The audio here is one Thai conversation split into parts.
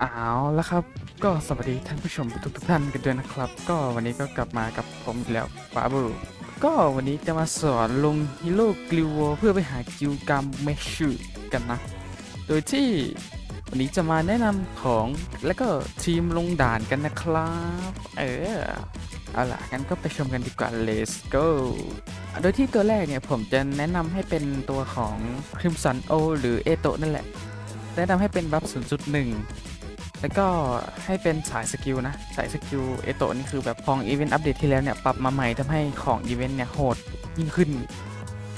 เอาแล้วครับก็สวัสดีท่านผู้ชมทุกทุกท่านกันด้วยนะครับ ก็วันนี้ก็กลับมากับผมอีกแล้วฟาบูก็วันนี้จะมาสอนลงฮีโร่กลิวเพื่อไปหากิลกามเมชูกันนะ โดยที่วันนี้จะมาแนะนำของและก็ทีมลงด่านกันนะครับ เออเอาล่ะงั้นก็ไปชมกันดีกว่า let's go โดยที่ตัวแรกเนี่ยผมจะแนะนำให้เป็นตัวของ Crimson O หรือเอโตนั่นแหละ แนะนำให้เป็นบัฟ0.1 แล้วก็ให้เป็นสายสกิลนะ สายสกิลเอโตนี่คือแบบของอีเวนต์อัปเดตที่แล้วเนี่ย ปรับมาใหม่ทำให้ของอีเวนต์เนี่ยโหดยิ่งขึ้น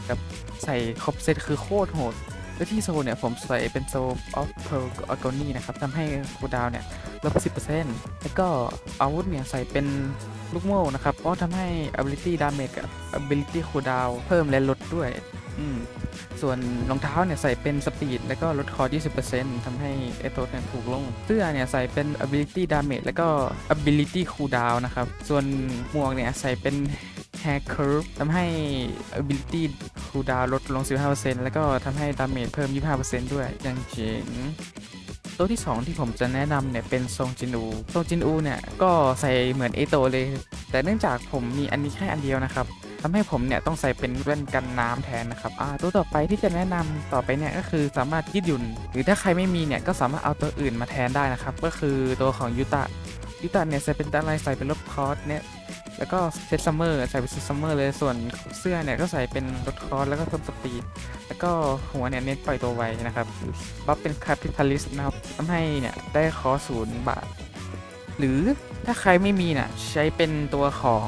แบบใส่ครบเซตคือโคตรโหดแล้วที่โซลเนี่ย ผมใส่เป็นโซลออฟเพลอากอนี่นะครับทำให้คูดาวเนี่ยลบ10%แล้วก็อาวุธเนี่ย ใส่เป็นลูกโม่นะครับก็ทำให้ ability damage กับ ability cooldown เพิ่มและลดด้วย ส่วนรองเท้าเนี่ยใส่เป็นสปีดแล้วก็ลดคอร์20%ทำให้ไอโตเนี่ยถูกลง เสื้อเนี่ยใส่เป็น ability damage แล้วก็ ability cooldown นะครับ ส่วนหมวกเนี่ยใส่เป็น hair curve ทำให้ ability cooldown ลดลง 15%แล้วก็ทำให้ damage เพิ่ม 25%ด้วย อย่างเจ๋งตัวที่ 2 ที่ผมจะแนะนำเนี่ยเป็นทรงจินอูทรงจินอูเนี่ยก็ใส่เหมือนเอโตเลย แต่เนื่องจากผมมีอันนี้แค่อันเดียวนะครับ ทำให้ผมเนี่ยต้องใส่เป็นแว่นกันน้ำแทนนะครับอ่าตัวต่อไปที่จะแนะนำต่อไปเนี่ยก็คือสามารถยืดหยุ่น หรือถ้าใครไม่มีเนี่ยก็สามารถเอาตัวอื่นมาแทนได้นะครับ ก็คือตัวของยูตะยูตะเนี่ยใส่เป็นอะไรใส่เป็นลดคอร์สเนี่ยแล้วก็เซตซัมเมอร์ใส่เป็นเซตซัมเมอร์เลยส่วนเสื้อเนี่ยก็ใส่เป็นลดคอร์สแล้วก็เพิ่มสปีดแล้วก็หัวเนี่ยเน้นปล่อยตัวไวนะครับบัฟเป็นคาปิตาลิสต์นะครับทำให้เนี่ยได้คอศูนย์บาท หรือถ้าใครไม่มีน่ะใช้เป็นตัวของ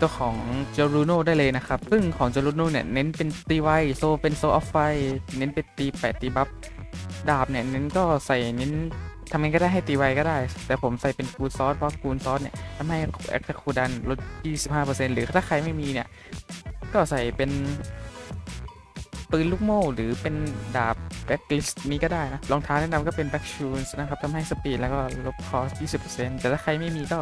ตัวของเจรูโนได้เลยนะครับ ซึ่งของเจรูโนเนี่ยเน้นเป็นตีไวโซเป็นโซออฟไฟ เน้นเป็นตีแปดตีบัฟดาบเนี่ยเน้นก็ใส่เน้นทำไงก็ได้ให้ตีไวก็ได้ แต่ผมใส่เป็นคูซอสเพราะคูซอสเนี่ยทำให้แอคคูดันลด 25%หรือถ้าใครไม่มีเนี่ย ก็ใส่เป็นปืนลูกโม่หรือเป็นดาบ แบ็กลิสนี้ก็ได้นะรองเท้าแนะนำก็เป็นแบ็กชูนส์นะครับทำให้สปีดแล้วก็ลดคอส 20%แต่ถ้าใครไม่มีก็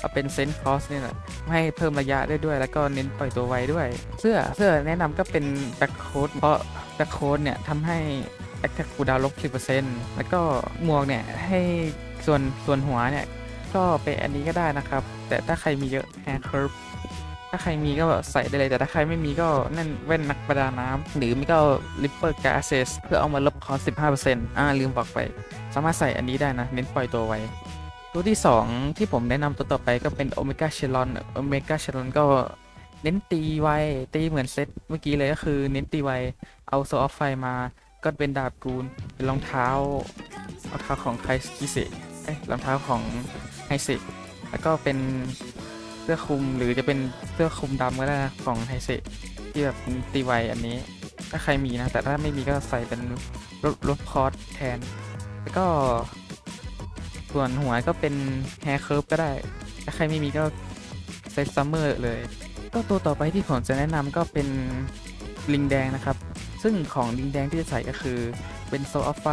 เอาเป็นเซนคอสเนี่ยแหละให้เพิ่มระยะได้ด้วย แล้วก็เน้นปล่อยตัวไวด้วย เสื้อเสื้อแนะนำก็เป็นแบ็คโค้ดเพราะแบ็คโค้ดเนี่ยทำให้แอคแท็กคูดาวลบ 10%แล้วก็หมวกเนี่ยให้ส่วนส่วนหัวเนี่ยก็เป็นอันนี้ก็ได้นะครับ แต่ถ้าใครมีเยอะ hair curve ถ้าใครมีก็ใส่ได้เลยแต่ถ้าใครไม่มีก็นั่นแว่นนักประดาน้ำหรือไม่ก็ Ripper Glasses เพื่อเอามาลบคอส15%อ่าลืมบอกไป สามารถใส่อันนี้ได้นะ เน้นปล่อยตัวไว้ ตัวที่ 2 ที่ผมแนะนำตัวต่อไปก็เป็น Omega Shalon Omega Shalon ก็เน้นตีไวตีเหมือนเซตเมื่อกี้เลยก็คือเน้นตีไวเอาโซออฟไฟมาก็เป็นดาบกูลเป็นรองเท้ารองเท้าของไคคิเซเอ้ยรองเท้าของไฮเซแล้วก็เป็น เสื้อคลุมหรือจะเป็นเสื้อคลุมดำก็ได้นะของไฮเซที่แบบตีไวอันนี้ ถ้าใครมีนะ แต่ถ้าไม่มีก็ใส่เป็นรถรถคอร์สแทน แล้วก็ส่วนหัวก็เป็นแฮร์เคิร์ฟก็ได้ ถ้าใครไม่มีก็เซตซัมเมอร์เลย ก็ตัวต่อไปที่ผมจะแนะนำก็เป็นลิงแดงนะครับ ซึ่งของลิงแดงที่จะใส่ก็คือเป็นโซออฟไฟ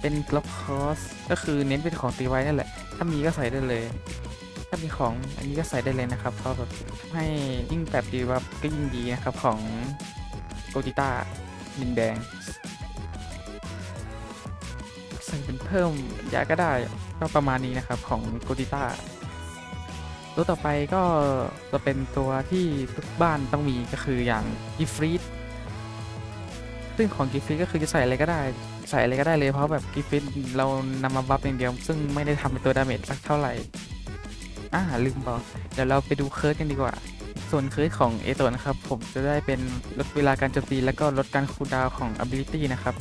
เป็นกล็อกคอสก็คือเน้นเป็นของตีไว้นั่นแหละ ถ้ามีก็ใส่ได้เลย ถ้ามีของอันนี้ก็ใส่ได้เลยนะครับเพราะแบบให้ยิ่งแบบดีว่าก็ยิ่งดีนะครับของโกติต้าลิงแดง ใส่เป็นเพิ่มยาก็ได้ก็ประมาณนี้นะครับของโกติต้าตัวต่อไปก็จะเป็นตัวที่ทุกบ้านต้องมีก็คืออย่างกิฟรีดซึ่งของกิฟรีดก็คือจะใส่อะไรก็ได้ ใส่อะไรก็ได้เลยเพราะแบบกิฟฟิตเรานำมาบัฟอย่างเดียว ซึ่งไม่ได้ทำเป็นตัวดาเมจสักเท่าไหร่ อ่าลืมบอก เดี๋ยวเราไปดูเคิร์ดกันดีกว่า ส่วนเคิร์ดของเอโตนครับ ผมจะได้เป็นลดเวลาการโจมตีแล้วก็ลดการคูลดาวของ ability นะครับ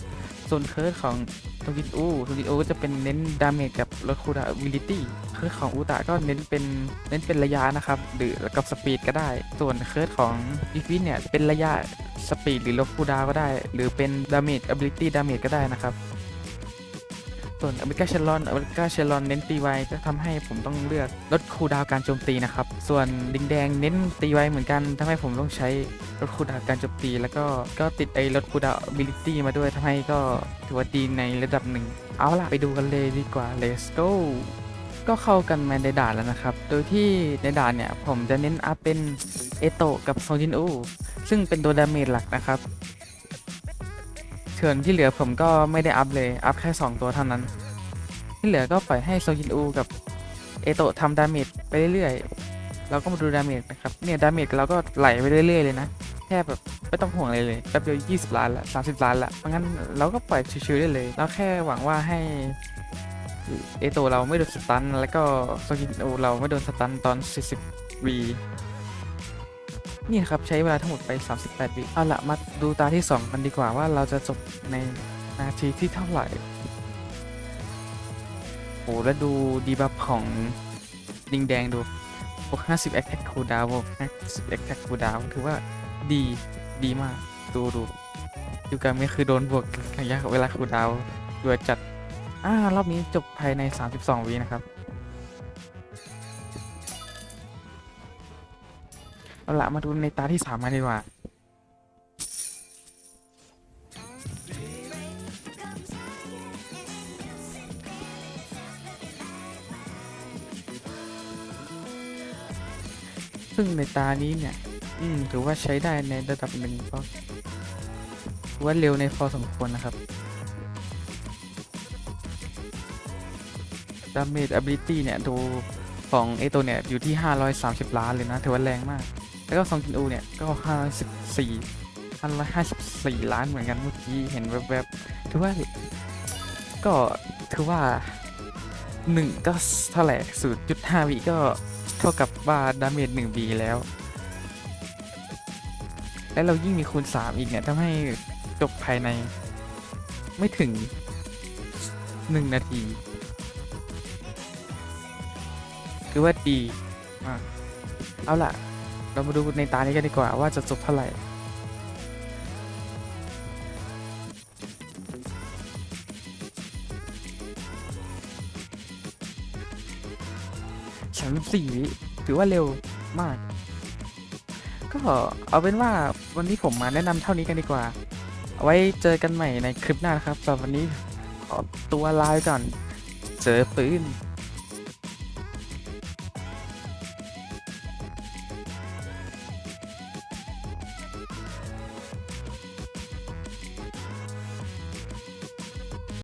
ส่วนเคิร์ดของทงกิอูทงกิอูก็จะเป็นเน้นดาเมจกับลดคูลดาวน์ ability เคิร์ดของอูตะก็เน้นเป็นเน้นเป็นระยะนะครับ หรือกับสปีดก็ได้ ส่วนเคิร์ดของอีฟินเนี่ยเป็นระยะสปีดหรือลดคูลดาวก็ได้ หรือเป็นดาเมจ ability ดาเมจก็ได้นะครับ ส่วนอเมริกาเชลลอนอเมริกาเชลลอนเน้นตีไวก็ทำให้ผมต้องเลือกลดคูดาวการโจมตีนะครับ ส่วนดิงแดงเน้นตีไวเหมือนกันทำให้ผมต้องใช้ลดคูดาวการโจมตี แล้วก็ก็ติดไอ้ลดคูดาวน์ ability มาด้วยทำให้ก็ถือว่าดีในระดับหนึ่ง เอาล่ะ ไปดูกันเลยดีกว่า let's go ก็เข้ากันมาในด่านแล้วนะครับ โดยที่ในด่านเนี่ยผมจะเน้นอัพเป็นเอโตกับโซจินอูซึ่งเป็นตัวดาเมจหลักนะครับ ส่วนที่เหลือผมก็ไม่ได้อัพเลย อัพแค่ 2 ตัวเท่านั้น ที่เหลือก็ปล่อยให้โซยินอูกับเอโตะทำดาเมจไปเรื่อยๆ เราก็มาดูดาเมจนะครับ เนี่ยดาเมจเราก็ไหลไปเรื่อยๆเลยนะ แค่แบบไม่ต้องห่วงเลยเลยแป๊บเดียว20 ล้านละ30 ล้านละเพราะงั้นเราก็ปล่อยชิวๆได้เลยเราแค่หวังว่าให้เอโตเราไม่โดนสตัน แล้วก็โซยินอูเราไม่โดนสตันตอน 40วี นี่ครับใช้เวลาทั้งหมดไป 38 วิเอาละมาดูตาที่ 2 กันดีกว่าว่าเราจะจบในนาทีที่เท่าไหร่โอ้แล้วดูดีบัฟของดิงแดงดูบวก50 attack cooldown บวก50 attack cooldown ถือว่าดีดีมากดูดูยูกามิคือโดนบวกระยะเวลา cooldown เดือดจัด อ่ารอบนี้จบภายใน 32วินะครับ เอาละมาดูในตาที่3กันดีกว่า ซึ่งในตานี้เนี่ย อืม ถือว่าใช้ได้ในระดับหนึ่งก็ถือว่าเร็วในพอสมควรนะครับดาเมจ ability เนี่ย ดูของไอตัวเนี่ย อยู่ที่ 530 ล้านเลยนะ ถือว่าแรงมาก แล้วก็ซองจินอูเนี่ยก็514 554ล้านเหมือนกันเมื่อกี้เห็นแวบๆถือว่าก็ถือว่า1ก็เท่าไหร่0.5วิก็เท่ากับว่าดาเมจ1 b แล้ว และเรายิ่งมีคูณ3อีกเนี่ยทำให้จบภายในไม่ถึง1นาทีคือว่าดีมากเอาล่ะ เรามาดูในตานี้กันดีกว่าว่าจะจบเท่าไหร่ฉันสี่วิถือว่าเร็วมาก ก็เอาเป็นว่าวันนี้ผมมาแนะนำเท่านี้กันดีกว่า เอาไว้เจอกันใหม่ในคลิปหน้านะครับสำหรับวันนี้ขอตัวลาไปก่อน เจอปืน